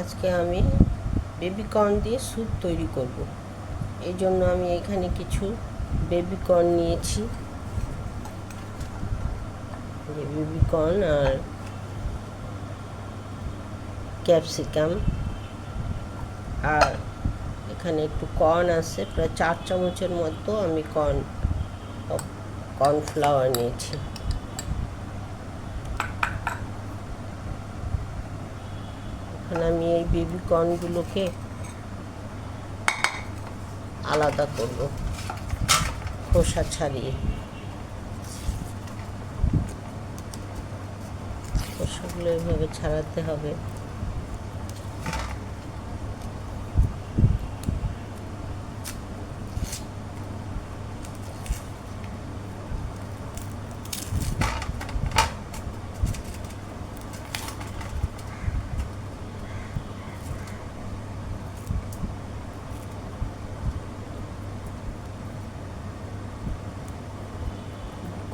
আজকে আমি baby corn দিয়ে স্যুপ তৈরি করব। এই জন্য আমি এখানে কিছু বেবি কর্ন নিয়েছি। যে বেবি কর্ন আর ক্যাপসিকাম আর এখানে একটু কর্ন আছে, প্রায় চার চামচের মতো আমি কর্ন কর্নফ্লাওয়ার নিয়েছি। এখন আমি এই বেবি কর্নগুলোকে আলাদা করব খোসা ছাড়িয়ে। খোসাগুলো এভাবে ছাড়াতে হবে।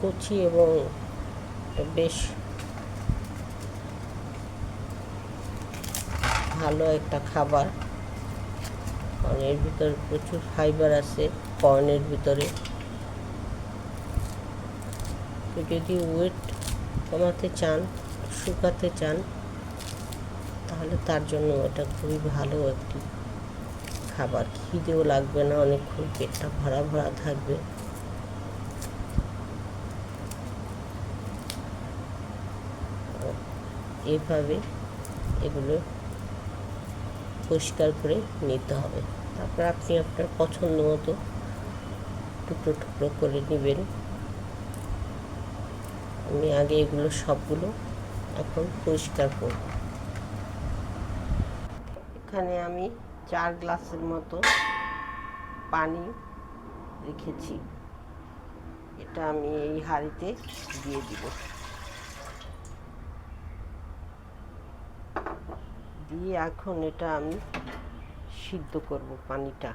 কচি এবং বেশ ভালো একটা খাবার। কারণ এর ভিতরে প্রচুর ফাইবার আছে কর্নের ভিতরে। তো যদি ওয়েট কমাতে চান, শুকাতে চান, তাহলে তার জন্য এটা খুবই ভালো একটি খাবার। খিদেও লাগবে না, অনেকক্ষণ পেটটা ভরা ভরা থাকবে। এভাবে এগুলো পরিষ্কার করে নিতে হবে। তারপর আপনি আপনার পছন্দ মতো টুকরো টুকরো করে নেবেন। আমি আগে এগুলো সবগুলো এখন পরিষ্কার করব। এখানে আমি চার গ্লাসের মতো পানি রেখেছি। এটা আমি এই হাঁড়িতে দিয়ে দিব। দিয়ে এখন এটা আমি সিদ্ধ করব পানিটা।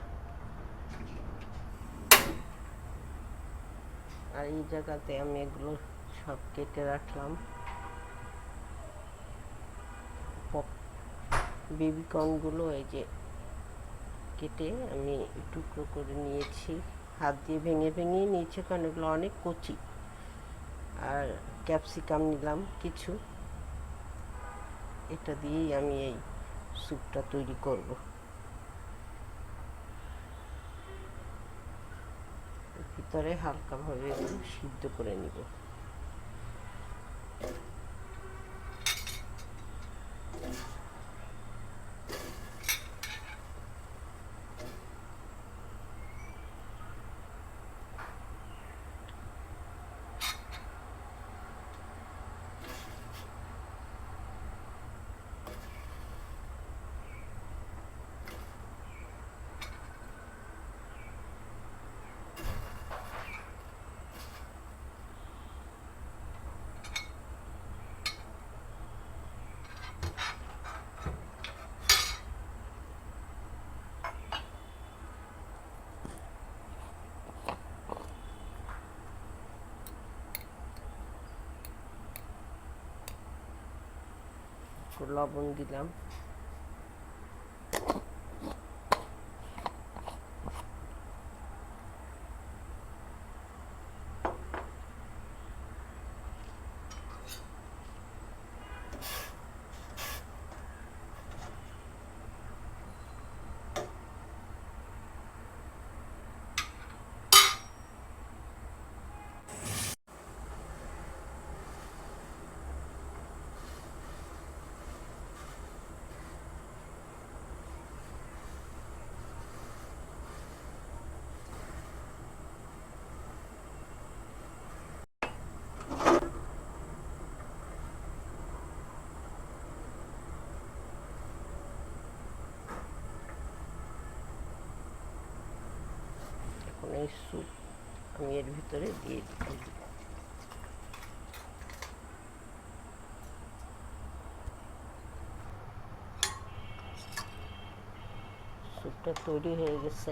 আর এই জায়গাতে আমি এগুলো সব কেটে রাখলাম। বেবি কর্নগুলো এই যে কেটে আমি টুকরো করে নিয়েছি। হাত দিয়ে ভেঙে ভেঙে নিয়েছি কারণ এগুলো অনেক কচি। আর ক্যাপসিকাম নিলাম কিছু। এটা দিয়েই আমি এই স্যুপটা তৈরি করব। ভিতরে হালকাভাবে সিদ্ধ করে নিব একটু লবণ দিলাম। এই স্যুপ আমি এর ভিতরে দিয়ে দিলাম স্যুপটা তৈরি হয়ে গেছে